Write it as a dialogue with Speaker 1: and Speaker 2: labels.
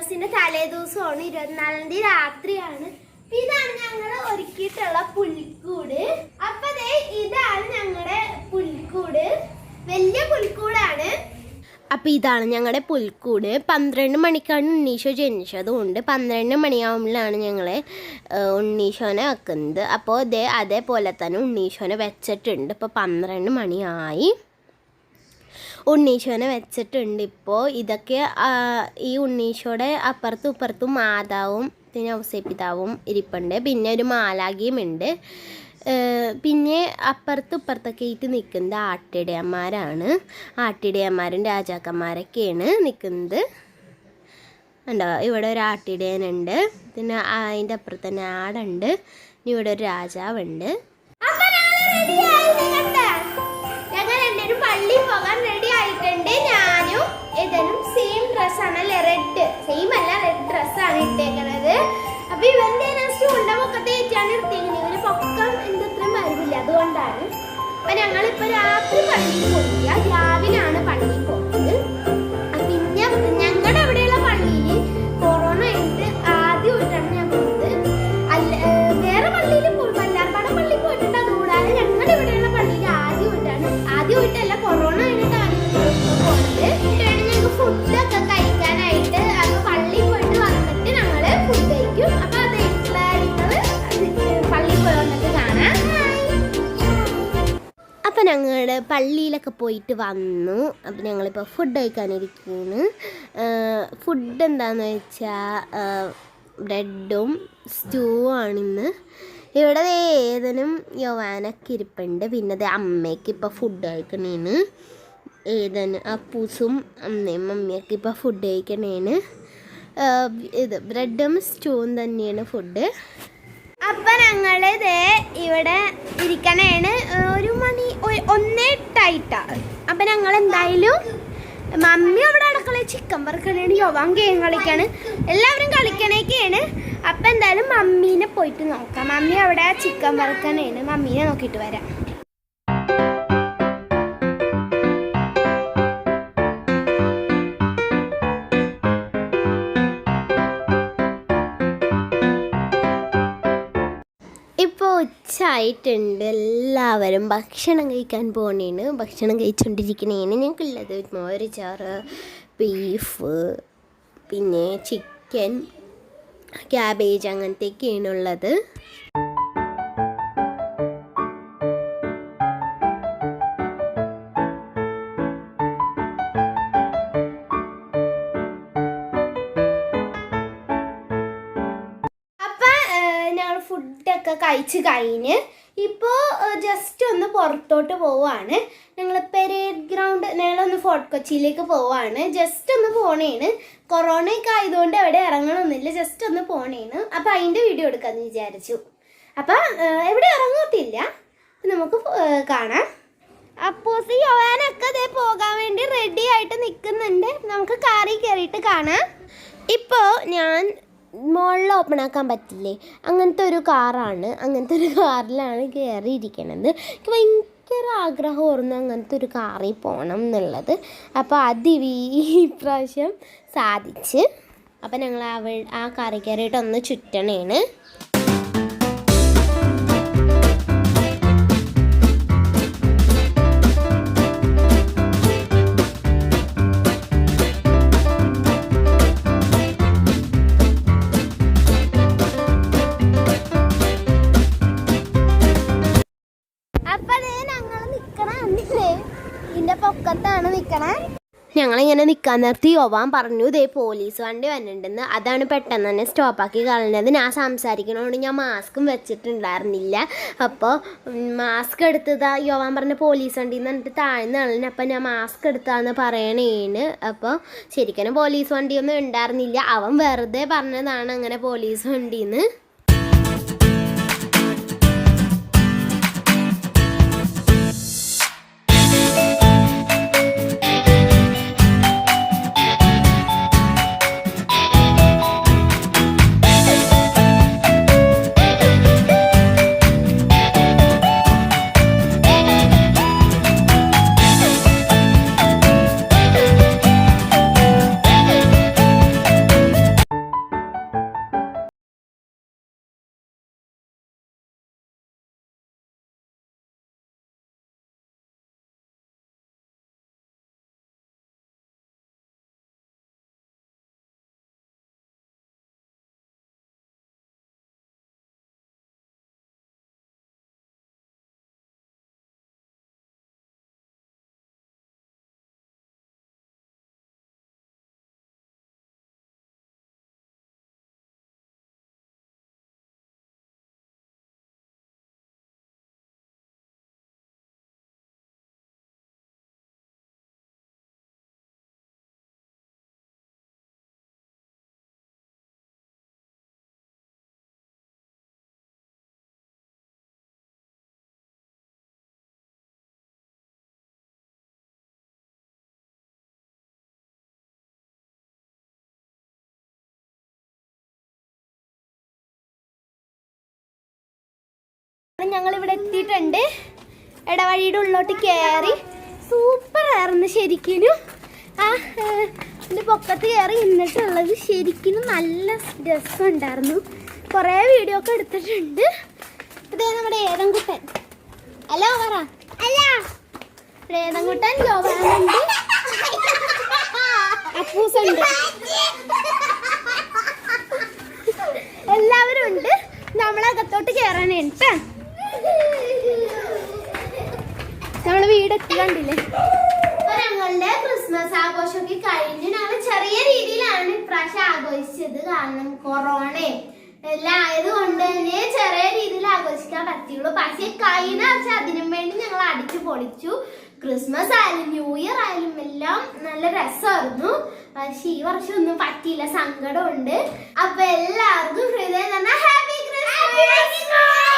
Speaker 1: പോകുന്ന ഇരുപത്തിനാലാം തീയതി രാത്രിയാണ്. ഇതാണ് ഞങ്ങൾ ഒരുക്കിയിട്ടുള്ള പുൽക്കൂട്. അപ്പൊ ഇതാണ് ഞങ്ങളുടെ പുൽക്കൂട്. വലിയ പുൽക്കൂടാണ്.
Speaker 2: അപ്പോൾ ഇതാണ് ഞങ്ങളുടെ പുൽക്കൂട്. പന്ത്രണ്ട് മണിക്കാണ് ഉണ്ണീഷോ ജനിച്ചത് അതുകൊണ്ട് പന്ത്രണ്ട് മണിയാവുമ്പോഴാണ് ഞങ്ങൾ ഉണ്ണീഷോനെ വെക്കുന്നത്. അപ്പോൾ ഇതേ അതേപോലെ തന്നെ ഉണ്ണീഷോനെ വെച്ചിട്ടുണ്ട്. ഇപ്പോൾ പന്ത്രണ്ട് മണിയായി. ഉണ്ണീശോനെ വെച്ചിട്ടുണ്ട് ഇപ്പോൾ ഇതൊക്കെ ഈ ഉണ്ണീശോയുടെ അപ്പുറത്തും ഇപ്പുറത്തും മാതാവും പിന്നെ ഔസേപ്പിതാവും ഇരിപ്പുണ്ട്. പിന്നെ ഒരു മാലാഗിയും ഉണ്ട്. പിന്നെ അപ്പുറത്തും ഇപ്പുറത്തൊക്കെ ആയിട്ട് നിൽക്കുന്നത് ആട്ടിടയന്മാരാണ്. ആട്ടിടയന്മാരും രാജാക്കന്മാരൊക്കെയാണ് നിൽക്കുന്നത്. ഉണ്ടോ ഇവിടെ ഒരു ആട്ടിടയനുണ്ട്. പിന്നെ അതിന്റെ അപ്പുറത്ത് തന്നെ ആടുണ്ട്. ഇവിടെ ഒരു രാജാവുണ്ട്.
Speaker 1: അപ്പൊ അപ്പൊ ഞങ്ങളിപ്പോ രാത്രി പള്ളിയിൽ പോയില്ല
Speaker 2: ഞങ്ങൾ പള്ളിയിലൊക്കെ പോയിട്ട് വന്നു. അപ്പം ഞങ്ങളിപ്പോൾ ഫുഡ് കഴിക്കാനിരിക്കുകയാണ് ഫുഡ് എന്താണെന്ന് വെച്ചാൽ ബ്രെഡും സ്റ്റൂവും ആണിന്ന്. ഇവിടെ ഏതനും യവാനൊക്കെ ഇരിപ്പുണ്ട്. പിന്നെ അത് അമ്മയ്ക്ക് ഇപ്പോൾ ഫുഡ് കഴിക്കണേന് ഏതന് അപ്പൂസും അമ്മയും മമ്മിയൊക്കെ ഇപ്പോൾ ഫുഡ് കഴിക്കണേന് ഇത് ബ്രെഡും സ്റ്റൂവും തന്നെയാണ് ഫുഡ്
Speaker 1: അപ്പം ഞങ്ങളിത് ഇവിടെ ഇരിക്കണേണ് ഒരു മണി ഒന്നേ അപ്പൊ ഞങ്ങൾ എന്തായാലും മമ്മി അവിടെ അടുക്കളയിൽ ചിക്കൻ വറുക്കണേണ് യോവാൻ ഗെയിം കളിക്കാണ്. എല്ലാവരും കളിക്കണേക്കാണ്. അപ്പൊ എന്തായാലും മമ്മീനെ പോയിട്ട് നോക്കാം. മമ്മി അവിടെ ചിക്കൻ വറുക്കണേണ് മമ്മീനെ നോക്കിയിട്ട് വരാം.
Speaker 2: ഉച്ചയായിട്ടുണ്ട്. എല്ലാവരും ഭക്ഷണം കഴിക്കാൻ പോണേന് ഭക്ഷണം കഴിച്ചുകൊണ്ടിരിക്കണേന് ഞങ്ങൾക്കുള്ളത് മോര് ചാറ് ബീഫ് പിന്നെ ചിക്കൻ ക്യാബേജ് അങ്ങനത്തെയൊക്കെയാണ്
Speaker 1: ഫുഡൊക്കെ കഴിച്ച് കഴിഞ്ഞ് ഇപ്പോൾ ജസ്റ്റ് ഒന്ന് പുറത്തോട്ട് പോവാണ്. ഞങ്ങൾ പെരേഡ് ഗ്രൗണ്ട് ഞങ്ങളൊന്ന് ഫോർട്ട് കൊച്ചിയിലേക്ക് പോവാണ്. ജസ്റ്റ് ഒന്ന് പോണേണ്. കൊറോണയൊക്കെ ആയതുകൊണ്ട് എവിടെ ഇറങ്ങണമെന്നില്ല ജസ്റ്റ് ഒന്ന് പോണേണ്. അപ്പം അതിന്റെ വീഡിയോ എടുക്കാമെന്ന് വിചാരിച്ചു. അപ്പം എവിടെ ഇറങ്ങത്തില്ല. നമുക്ക് കാണാം. അപ്പോസ് യോവാനൊക്കെ ഇതേ പോകാൻ വേണ്ടി റെഡി ആയിട്ട് നിൽക്കുന്നുണ്ട് നമുക്ക് കാറിൽ കയറിയിട്ട് കാണാം.
Speaker 2: ഇപ്പോൾ ഞാൻ മുകളിൽ ഓപ്പൺ ആക്കാൻ പറ്റില്ലേ? അങ്ങനത്തെ ഒരു കാറാണ് അങ്ങനത്തെ ഒരു കാറിലാണ് കയറിയിരിക്കണത് എനിക്ക് ഭയങ്കര ആഗ്രഹമായിരുന്നു അങ്ങനത്തെ ഒരു കാറിൽ പോകണം എന്നുള്ളത്. അപ്പോൾ അത് ഈ പ്രാവശ്യം സാധിച്ച്. അപ്പോൾ ഞങ്ങൾ അവൾ ആ കാറിൽ കയറിയിട്ട് ഒന്ന് ചുറ്റണേണ്.
Speaker 1: കണ്ടില്ലേ ഇതിന്റെ പൊക്കത്താണ് നിക്കണേ.
Speaker 2: ഞങ്ങളിങ്ങനെ നിൽക്കാൻ നിർത്തി യോവാൻ പറഞ്ഞു ഇതേ പോലീസ് വണ്ടി വന്നിട്ടുണ്ടെന്ന്. അതാണ് പെട്ടെന്ന് തന്നെ സ്റ്റോപ്പാക്കി കളഞ്ഞത്. ഞാൻ സംസാരിക്കണോണ്ട് ഞാൻ മാസ്കും വെച്ചിട്ടുണ്ടായിരുന്നില്ല. അപ്പോൾ മാസ്ക് എടുത്തതാ യോവാൻ പറഞ്ഞ പോലീസ് വണ്ടി എന്ന് പറഞ്ഞിട്ട് താഴ്ന്ന കളഞ്ഞു. അപ്പം ഞാൻ മാസ്ക് എടുത്താന്ന് പറയണേന് അപ്പോൾ ശരിക്കും പോലീസ് വണ്ടിയൊന്നും ഉണ്ടായിരുന്നില്ല. അവൻ വെറുതെ പറഞ്ഞതാണ് അങ്ങനെ പോലീസ് വണ്ടിന്ന്.
Speaker 1: ഞങ്ങൾ ഇവിടെ എത്തിയിട്ടുണ്ട്. ഇടവഴിയുടെ ഉള്ളോട്ട് കയറി സൂപ്പർ ആയിരുന്നു ശരിക്കും ആ ഏഹ്, ഇതിന്റെ പൊക്കത്ത് കയറി നിന്നിട്ടുള്ളത് ശരിക്കും നല്ല രസമുണ്ടായിരുന്നു. കുറേ വീഡിയോ ഒക്കെ എടുത്തിട്ടുണ്ട്. ഇതേ നമ്മുടെ ഏതൻകുട്ടൻ ഹലോ പറ. അല്ല. ഏതൻകുട്ടൻ ആഘോഷിച്ചത് കാരണം കൊറോണ. എല്ലാം ആയതുകൊണ്ട് തന്നെ ചെറിയ രീതിയിൽ ആഘോഷിക്കാൻ പറ്റുള്ളൂ പക്ഷെ കഴിഞ്ഞ ആഴ്ച അതിനും വേണ്ടി ഞങ്ങൾ അടിച്ചു പൊളിച്ചു. ക്രിസ്മസ് ആയാലും ന്യൂ ഇയർ ആയാലും എല്ലാം നല്ല രസമായിരുന്നു. പക്ഷെ ഈ വർഷം ഒന്നും പറ്റിയില്ല. സങ്കടമുണ്ട്. അപ്പൊ എല്ലാവർക്കും ഹൃദയം തന്നെ ഹാപ്പി ക്രിസ്മസ്.